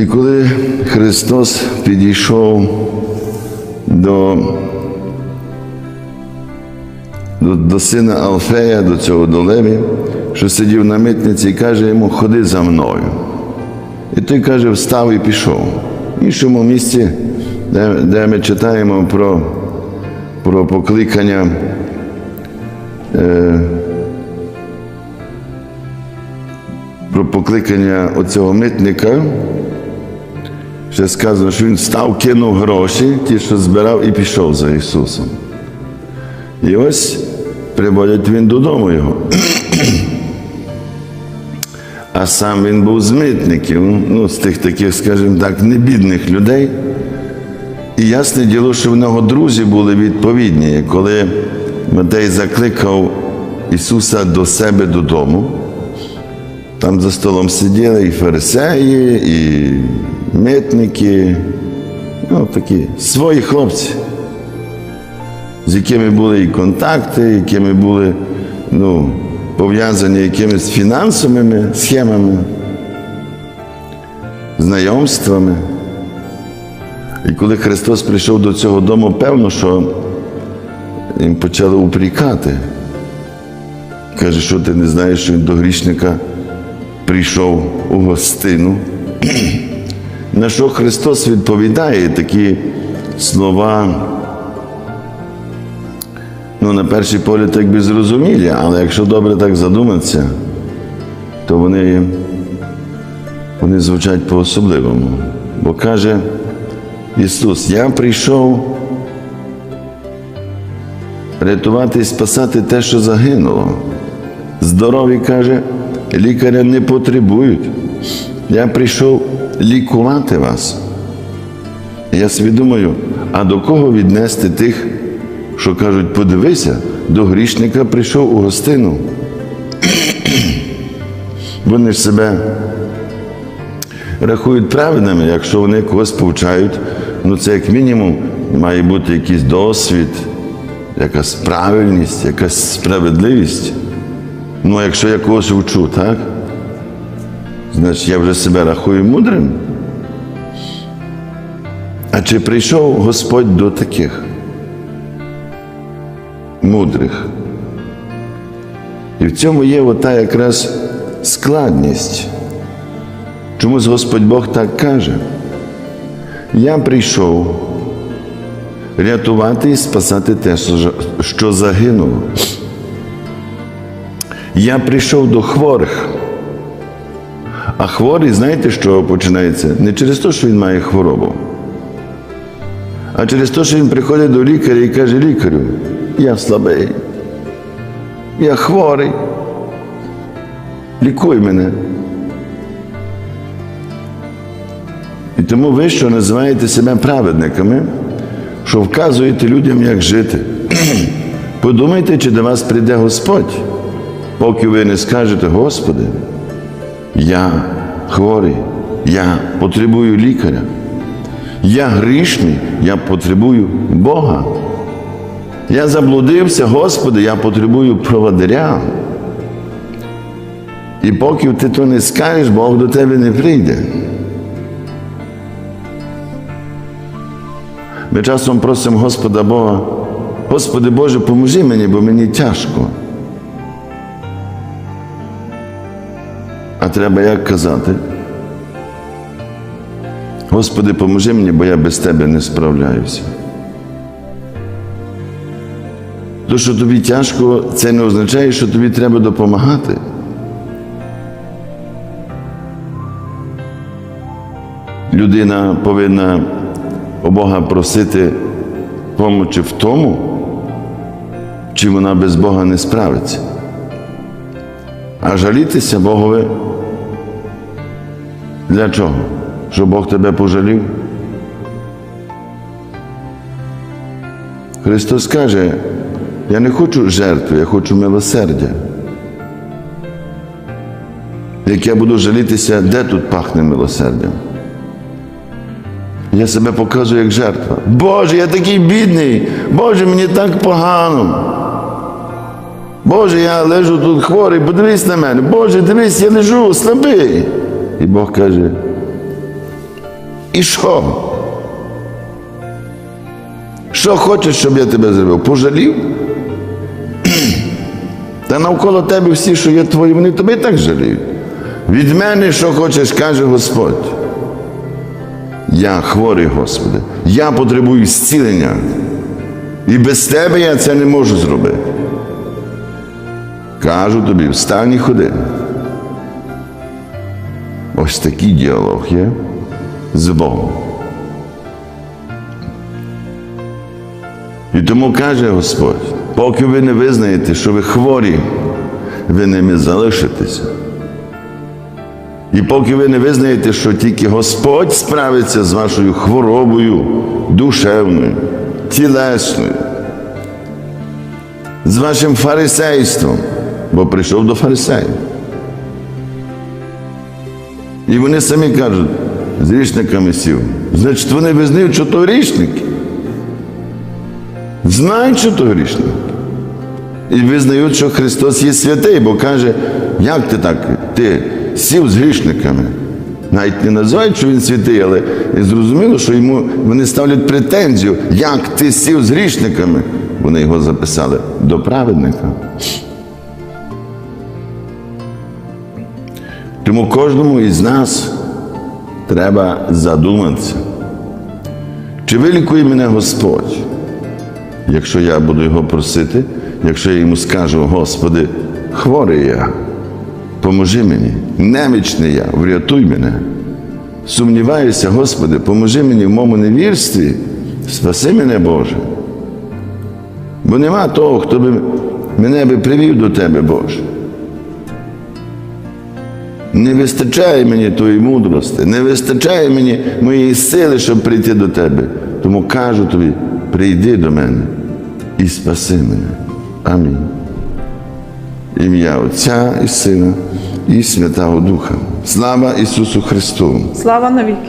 І коли Христос підійшов до, до, до сина Алфея, до цього до Леві, що сидів на митниці, і каже йому, ходи за мною. І той каже, встав і пішов. В іншому місці, де, де ми читаємо про, про покликання е, про покликання оцього митника, ще сказано, що він став, кинув гроші, ті, що збирав, і пішов за Ісусом. І ось приводять він додому його. А сам він був з митників, ну, з тих таких, скажімо так, небідних людей. І ясне діло, що в нього друзі були відповідні. Коли Матей закликав Ісуса до себе додому, там за столом сиділи і фарисеї, і митники, ну такі свої хлопці, з якими були і контакти, якими були ну, пов'язані якимись фінансовими схемами, знайомствами. І коли Христос прийшов до цього дому, певно, що їм почали упрікати. Каже, що ти не знаєш, що він до грішника прийшов у гостину. На що Христос відповідає такі слова, ну, на перший погляд, так би зрозумілі, але якщо добре так задуматися, то вони, вони звучать по-особливому. Бо каже Ісус, я прийшов рятувати і спасати те, що загинуло. Здорові каже, лікаря не потребують. Я прийшов лікувати вас. Я собі думаю, а до кого віднести тих, що кажуть, подивися, до грішника прийшов у гостину. Вони ж себе рахують праведними, якщо вони когось повчають, ну це як мінімум має бути якийсь досвід, якась правильність, якась справедливість. Ну, якщо я когось вчу, так? Значить, я вже себе рахую мудрим. А чи прийшов Господь до таких мудрих? І в цьому є ота якраз складність. Чомусь Господь Бог так каже. Я прийшов рятувати і спасати те, що загинуло. Я прийшов до хворих. А хворий, знаєте, що починається? Не через те, що він має хворобу, а через те, що він приходить до лікаря і каже лікарю, я слабий, я хворий, лікуй мене. І тому ви, що називаєте себе праведниками, що вказуєте людям, як жити. Подумайте, чи до вас прийде Господь, поки ви не скажете, Господи, я хворий, я потребую лікаря, я грішний, я потребую Бога. Я заблудився, Господи, я потребую проводиря. І поки ти то не скажеш, Бог до тебе не прийде. Ми часом просимо Господа Бога, Господи Боже, поможи мені, бо мені тяжко. А треба як казати? Господи, поможи мені, бо я без Тебе не справляюся. То, що тобі тяжко, це не означає, що тобі треба допомагати. Людина повинна у Бога просити помочі в тому, чи вона без Бога не справиться. А жалітися Богові для чого? Щоб Бог тебе пожалів? Христос каже, я не хочу жертви, я хочу милосердя. Як я буду жалітися, де тут пахне милосердям? Я себе показую як жертва. Боже, я такий бідний, Боже, мені так погано. Боже, я лежу тут хворий, подивись на мене. Боже, дивись, я лежу слабий. І Бог каже, І що? Що хочеш, щоб я тебе зробив? Пожалів? Та навколо тебе всі, що є твої, вони тобі так жаліють. Від мене, що хочеш, каже Господь. Я хворий, Господи, я потребую зцілення. І без тебе я це не можу зробити. Кажу тобі, встань і ходи. Ось такий діалог є з Богом. І тому каже Господь, поки ви не визнаєте, що ви хворі, ви ними залишитеся. І поки ви не визнаєте, що тільки Господь справиться з вашою хворобою душевною, тілесною, з вашим фарисейством, бо прийшов до фарисеїв. І вони самі кажуть, з грішниками сів. Значить, вони визнають, що то грішники. Знають, що то грішники. І визнають, що Христос є святий, бо каже, як ти так? Ти сів з грішниками. Навіть не називають, що він святий, але зрозуміло, що йому вони ставлять претензію, як ти сів з грішниками. Вони його записали до праведника. Тому кожному із нас треба задуматися, чи вилікує мене Господь, якщо я буду його просити, якщо я йому скажу, Господи, хворий я, поможи мені, немічний я, врятуй мене. Сумніваюся, Господи, поможи мені в моєму невірстві, спаси мене, Боже. Бо нема того, хто би мене би привів до Тебе, Боже. Не вистачає мені тої мудрості, не вистачає мені моєї сили, щоб прийти до тебе. Тому кажу тобі, прийди до мене і спаси мене. Амінь. Ім'я Отця і Сина і Святого Духа. Слава Ісусу Христу! Слава навіки.